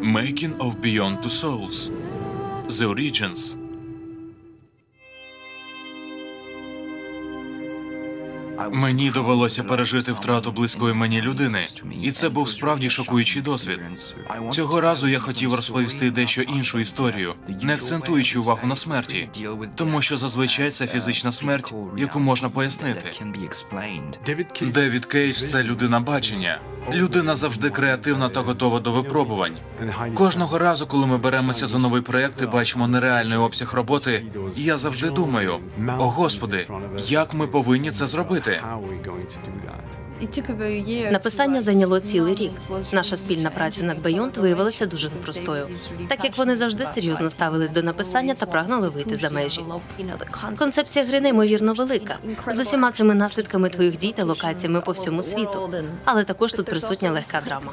Making of Beyond Two Souls The Origins Мені довелося пережити втрату близької мені людини, і це був справді шокуючий досвід. Цього разу я хотів розповісти дещо іншу історію, не акцентуючи увагу на смерті, тому що зазвичай це фізична смерть, яку можна пояснити. Девід Кейдж – це людина бачення. Людина завжди креативна та готова до випробувань. Кожного разу, коли ми беремося за новий проект і бачимо нереальний обсяг роботи, я завжди думаю: о господи, як ми повинні це зробити? Написання зайняло цілий рік. Наша спільна праця над Бейонт виявилася дуже непростою, так як вони завжди серйозно ставились до написання та прагнули вийти за межі. Концепція гри неймовірно велика з усіма цими наслідками твоїх дій та локаціями по всьому світу. Але також тут присутня легка драма.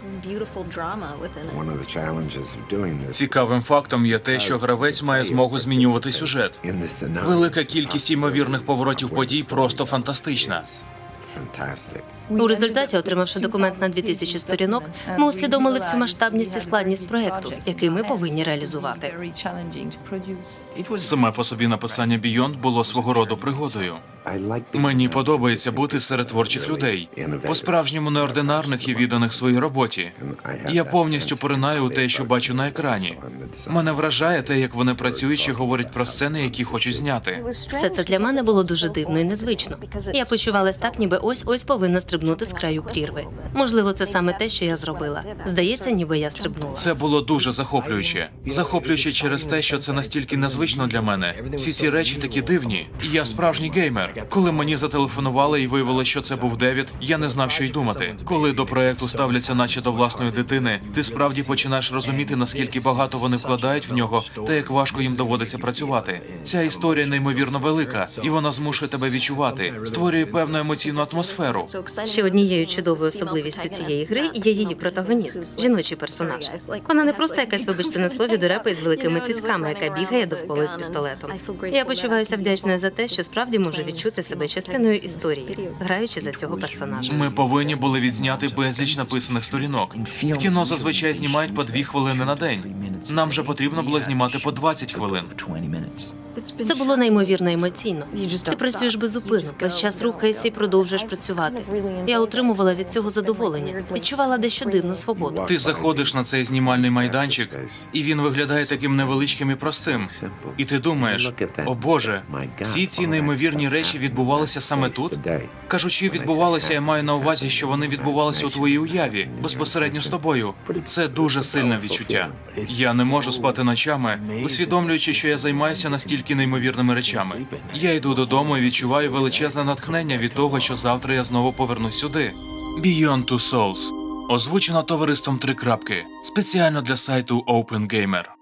Цікавим фактом є те, що гравець має змогу змінювати сюжет. Велика кількість ймовірних поворотів подій просто фантастична. У результаті, отримавши документ на 2000 сторінок, ми усвідомили всю масштабність і складність проекту, який ми повинні реалізувати. Саме по собі написання Beyond було свого роду пригодою. Мені подобається бути серед творчих людей, по-справжньому неординарних і відданих своїй роботі. Я повністю поринаю у те, що бачу на екрані. Мене вражає те, як вони працюють і говорять про сцени, які хочуть зняти. Все це для мене було дуже дивно і незвично. Я почувалась так, ніби ось ось повинна стрибнути з краю прірви. Можливо, це саме те, що я зробила. Здається, ніби я стрибнула. Це було дуже захоплююче. Захоплююче через те, що це настільки незвично для мене. Всі ці речі такі дивні. Я справжній геймер. Коли мені зателефонували і виявилося, що це був Девід, я не знав, що й думати. Коли до проекту ставляться, наче до власної дитини, ти справді починаєш розуміти, наскільки багато вони вкладають в нього, та як важко їм доводиться працювати. Ця історія неймовірно велика, і вона змушує тебе відчувати, створює певну емоційну атмосферу. Ще однією чудовою особливістю цієї гри є її протагоніст, жіночий персонаж. Вона не просто якась, вибачте на слові, дурепа із великими цицьками, яка бігає довкола з пістолетом. Я почуваюся вдячною за те, що справді можу відчути себе частиною історії, граючи за цього персонажа. Ми повинні були відзняти безліч написаних сторінок. В кіно зазвичай знімають по дві хвилини на день. Нам же потрібно було знімати по 20 хвилин. Це було неймовірно емоційно. Ти працюєш без зупину, весь час рухаєшся і продовжуєш працювати. Я отримувала від цього задоволення, відчувала дещо дивну свободу. Ти заходиш на цей знімальний майданчик, і він виглядає таким невеличким і простим. І ти думаєш, о Боже, всі ці неймовірні речі відбувалися саме тут. Кажучи, відбувалися, я маю на увазі, що вони відбувалися у твоїй уяві безпосередньо з тобою. Це дуже сильне відчуття. Я не можу спати ночами, усвідомлюючи, що я займаюся настільки неймовірними речами. Я йду додому і відчуваю величезне натхнення від того, що завтра я знову повернусь сюди. Beyond Two Souls. Озвучено товариством три крапки спеціально для сайту Open Gamer.